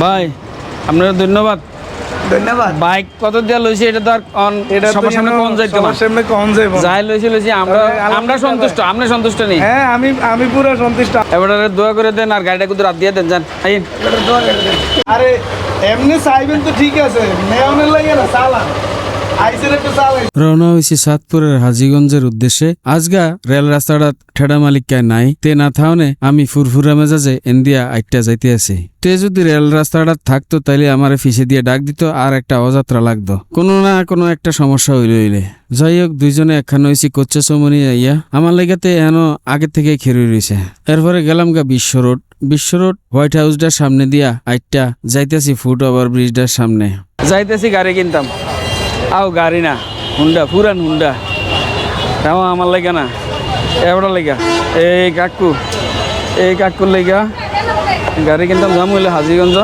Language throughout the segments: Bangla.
ভাই আপনার ধন্যবাদ। ধন্যবাদ। বাইক কত দিয়া লইছি এটা তো আর অন- এটা সবার সামনে কোন যাইতো সবার সামনে কম যাইব যাই লইছি লইছি আমরা আমরা সন্তুষ্ট সন্তুষ্ট নেই। হ্যাঁ আমি আমি পুরো সন্তুষ্ট। এবারে দোয়া করে দেন আর গাড়িটা দিয়ে দেন যান আইন। আরে এমনি চাইবেন তো ঠিক আছে নেওয়ানোর লাগে না চালান। আইসের একটু চালাই রওনা হয়েছি সাতপুরের হাজিগঞ্জের উদ্দেশ্যে। আজগা রেল রাস্তাটা ঠেডা মালিকায় নাই। তে না থাওনে আমি ফুরফুরা মেজাজে এন্দিয়া আইটা যাইতে আছি তে যদি রেল রাস্তাটা থাকতো তাইলে আমারে ফিসে দিয়ে ডাক দিত আর একটা অযাত্রা লাগতো। কোনো না কোনো একটা সমস্যা হইলে হইলে। যাই হোক দুইজনে একখান হয়েছি কোচ্ছে সমনি আইয়া। আমার লেগাতে এন আগে থেকে খেরুই রয়েছে এরপরে গেলাম গা বিশ্ব রোড। বিশ্ব রোড, হোয়াইট হাউসটার সামনে দিয়া আইটা যাইতেছি ফুট ওভার ব্রিজটার সামনে। যাইতেছি গাড়ি কিনতাম। আও গাড়ি না, হুন্ডা, পুরান হুন্ডা। তাও আমার লাগে না এবারটা লেগা। এই কাকু, এই কাকুর লেগা। গাড়ি কিনতাম যাম হইলে হাজিগঞ্জ।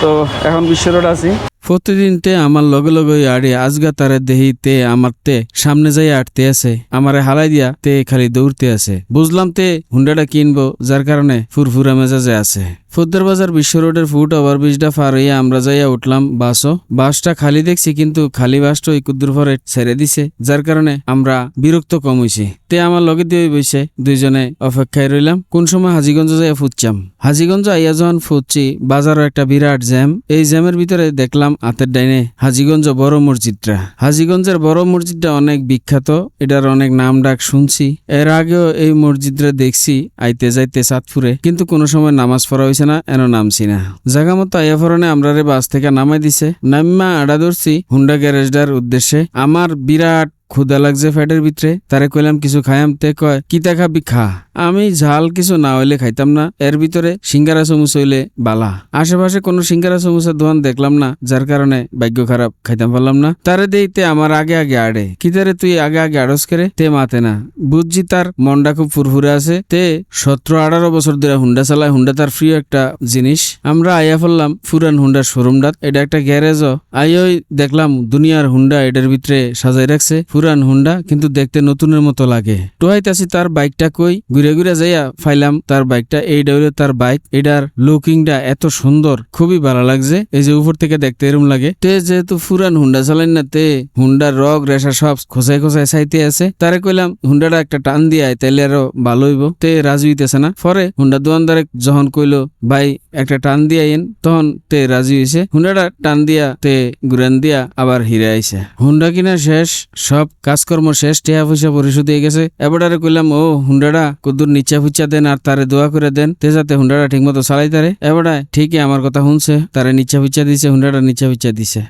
তো এখন বিশ্ব রোড আছি। প্রতিদিনতে আমার লগে লগে আড়ে আজগা তারে দেহি তে আমার তে সামনে যাই আটতে আছে। আমারে হালাই দিয়া তে খালি দৌড়তে আছে। বুঝলাম তে হুন্ডাটা কিনবো, যার কারণে ফুরফুরা মেজাজে আছে। ফুদ্দার বাজার বিশ্ব রোডের ফুট ওভার ব্রিজটা পার হইয়া আমরা যাইয়া উঠলাম বাসও। বাসটা খালি দেখছি কিন্তু খালি বাসটা ওই কুদ্দুর পরে ছেড়ে দিছে, যার কারণে আমরা বিরক্ত কম হইছি। তে আমার লগে দিয়ে বইছে দুইজনে অপেক্ষায় রইলাম। কোন সময় হাজিগঞ্জ যাইয়া ফুটচাম হাজিগঞ্জ আইয়া যখন ফুটছি, বাজারও একটা বিরাট জ্যাম। এই জ্যামের ভিতরে দেখলাম হাতের ডাইনে হাজিগঞ্জ বড় মসজিদটা। হাজিগঞ্জের বড় মসজিদটা অনেক বিখ্যাত, এটার অনেক নাম ডাক শুনছি। এর আগেও এই মসজিদটা দেখছি, আইতে যাইতে সাতপুরে কিন্তু কোনো সময় নামাজ পড়া হয়েছে না, এন নামছি না। জায়গা মতো আইয়া ফরনে আমরা রে বাস থেকে নামাই দিছে। নাম্মা আড়া ধরছি হুন্ডা গ্যারেজটার উদ্দেশ্যে। আমার বিরাট ক্ষুদা লাগছে ফ্যাটের ভিতরে। তারে কইলাম, কিছু খায়াম তে কয় কিতা খাবি? খা। আমি ঝাল কিছু না হইলে খাইতাম না। এর ভিতরে সিঙ্গারা চমুচ হইলে বালা। আশেপাশে কোনো সিঙ্গারা চমুচের দোকান দেখলাম না, যার কারণে ভাগ্য খারাপ, খাইতাম পারলাম না। তারে দেই তে আমার আগে আগে আড়ে। কিতারে তুই আগে আগে আড়স করে? তে মাতে না। বুঝছি তার মনটা খুব ফুরফুরে আছে। তে সতেরো আঠারো বছর ধরে হুন্ডা চালায়। হুন্ডা তার প্রিয় একটা জিনিস। আমরা আইয়া ফেললাম ফুরান হুন্ডার শোরুমটা এটা একটা গ্যারেজও। আইওই দেখলাম দুনিয়ার হুন্ডা এটার ভিতরে সাজাই রাখছে। পুরান হুন্ডা, কিন্তু দেখতে নতুনের মতো লাগে। টোহাইতাছি তার বাইকটা কই? ঘুরে ঘুরে যাইয়া ফাইলাম তার বাইকটা এই হইল তার বাইক। এটার লুকিংটা এত সুন্দর, খুবই ভালো লাগছে। এই যে উপর থেকে দেখতে এরম লাগে। তে যেহেতু পুরান হুন্ডা চালান না, তে হুন্ডার রগ, রেশা সব খোসাই খোসাই চাইতে আছে। তারে কইলাম, হুন্ডাটা একটা টান দিয়ে তাইলে আরও ভালো হইব। তে রাজি হইতেছে না। পরে হুন্ডা দোকানদারে যখন কইলো, ভাই, একটা টান দিয়ে আইন। তখন তে রাজি হইছে। হুন্ডাটা টান দিয়া তে গুরান দিয়া আবার হিরে আইছে। হুন্ডা কিনা শেষ, সব কাজকর্ম শেষ, টিয়া পয়সা পরিশোধ হয়ে গেছে। এবারে কইলাম, ও হুন্ডাডা কদ্দুর নিচা ফুচা দেন আর তারে দোয়া করে দেন। তে যাতে হুন্ডাডা ঠিক মতো চালাই তারে। এবারে ঠিকই আমার কথা শুনছে, তারে নিচা ফুচা দিছে হুন্ডাডা নিচা ফুচা দিছে।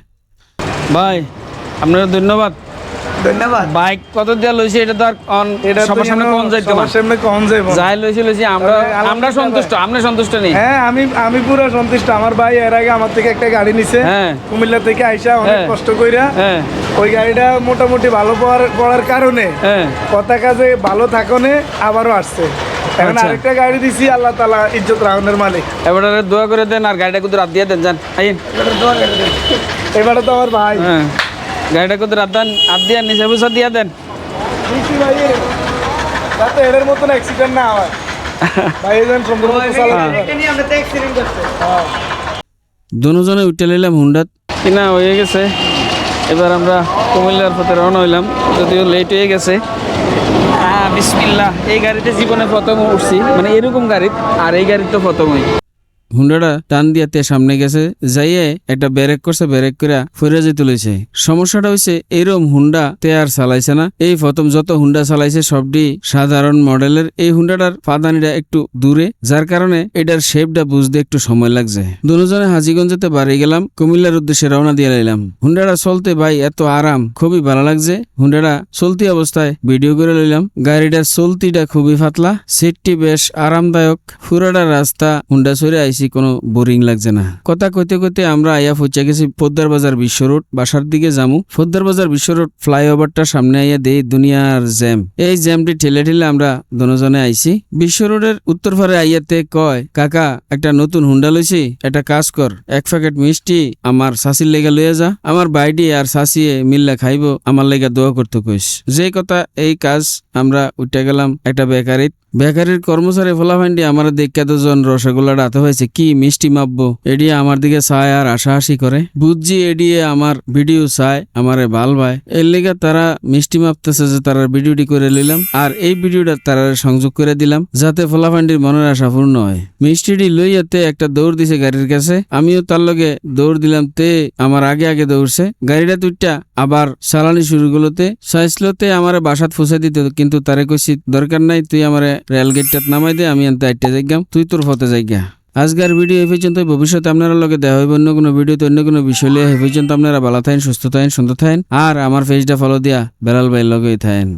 ভাই, আপনার ধন্যবাদ। ধন্যবাদ। বাইক কত দিয়া লইছি এটা তো আর এটা সবার সামনে কোন যাইতো সবার সামনে কম যাইব যাই লইছি লইছি আমরা আমরা সন্তুষ্ট আপনি সন্তুষ্ট নেই। হ্যাঁ আমি আমি পুরো সন্তুষ্ট। আমার ভাই এর আগে আমার থেকে একটা গাড়ি নিছে। হ্যাঁ। কুমিল্লা থেকে আইসা অনেক হ্যাঁ। কষ্ট কইরা। হ্যাঁ। ওই গাড়িটা মোটামুটি ভালো পড়ার পড়ার কারণে কথা কাজে ভালো থাকনে আবারও আসছে। এখন আচ্ছা। আরেকটা গাড়ি দিছি আল্লাহ তালা ইজ্জত রাহনের মালিক। এবারে দোয়া করে দেন আর গাড়িটা রাত দিয়ে দেন যান। আইন। এবারে তো আমার ভাই। হ্যাঁ। গাড়িটা কিন্তু রাত দেন হাত দিয়ে নিচে বুঝা দিয়ে দেন। যাতে এদের মতন অ্যাক্সিডেন্ট না হয়। দুজনে উঠে লইলাম হুন্ডাত। কিনা হয়ে গেছে। এবার আমরা কুমিল্লার পথে রওনা হইলাম। যদিও লেট হয়ে গেছে। হ্যাঁ বিসমিল্লাহ। এই গাড়িতে জীবনে প্রথম উঠছি। মানে এরকম গাড়ি আর এই গাড়ি তো প্রথমই। হুন্ডাটা টান দিয়া তে সামনে গেছে, যাইয়ে একটা ব্যারেক করছে ব্রেক করে ফিরে যেতে লইছে। সমস্যাটা হইছে এরম হুন্ডা তে আর চালাইছে না। এই প্রথম যত হুন্ডা চালাইছে, সবটি সাধারণ মডেলের। এই হুন্ডাটার পাদানিটা একটু দূরে, যার কারণে এটার শেপটা বুঝতে একটু সময় লাগছে। দুজনে হাজিগঞ্জেতে বাড়ি গেলাম, কুমিল্লার উদ্দেশ্যে রওনা দিয়ে লাইলাম হুন্ডাটা চলতে ভাই, এত আরাম, খুবই ভালো লাগছে। হুন্ডাটা চলতি অবস্থায় ভিডিও করে লইলাম। গাড়িটার চলতিটা খুবই পাতলা সিটটি বেশ আরামদায়ক। পুরাটা রাস্তা হুন্ডা সরে আইছি। কোনো বোরিং লাগছে না। কথা কইতে কইতে আমরা আইয়া পৌঁছে গেছি পোদ্দার বাজার বিশ্ব রোড, বাসার দিকে যামু। পোদ্দার বাজার বিশ্ব রোড ফ্লাইওভারটা সামনে আইয়া দেই দুনিয়ার জ্যাম। এই জ্যামটি ঠেলে ঠেলে আমরা দুজনে আইছি। বিশ্ব রোডের উত্তর পারে আইয়াতে কয়, কাকা, একটা নতুন হুন্ডা লইছি, একটা কাজ কর। এক প্যাকেট মিষ্টি আমার শাসির লেগে লইয়া যা। আমার বাইডি আর শাসিয়ে মিল্লা খাইবো, আমার লেগে দোয়া করতে কইস। যে কথা, এই কাজ আমরা উঠে গেলাম একটা বেকারিত বেকারির কর্মচারী ফলাফান্ডি আমার দেখে দুজন রসগোল্লা হাতে হয়েছে। কি মিষ্টি মাপবো এডিয়ে আমার দিকে চায় আর আশাহাসি করে। বুঝছি এডিয়ে আমার ভিডিও চায়, আমারে ভালো ভাই এর লিগে তারা মিষ্টি মাপতেছে যে তারা ভিডিওটি করে নিলাম আর এই ভিডিওটা তারা সংযোগ করে দিলাম যাতে ফলাফান্ডির মনের আশা পূর্ণ হয়। মিষ্টিটি লইয়াতে একটা দৌড় দিছে গাড়ির কাছে। আমিও তার লগে দৌড় দিলাম তে আমার আগে আগে দৌড়ছে। গাড়িটা তুইটা আবার চালানি শুরু গুলোতে চাইছিলতে আমার বাসাত ফুসে দিতে, কিন্তু তারে কইছি, দরকার নাই, তুই আমার রেল গেটটাত নামাই দে, আমি এনতে আইটা যাইগাম, তুই তোর ফতে যাইগা। আজকের ভিডিও এই পর্যন্ত ভবিষ্যতে আপনারা লগে দেখা হইব অন্য কোনো ভিডিওতে, অন্য কোনো বিষয় লিয়ে এই পর্যন্ত আপনারা ভালো থাকেন সুস্থ থাকেন সুন্দর থাকেন আর আমার পেজটা ফলো দিয়া বেড়াল ভাইয়ের লগেই থাকেন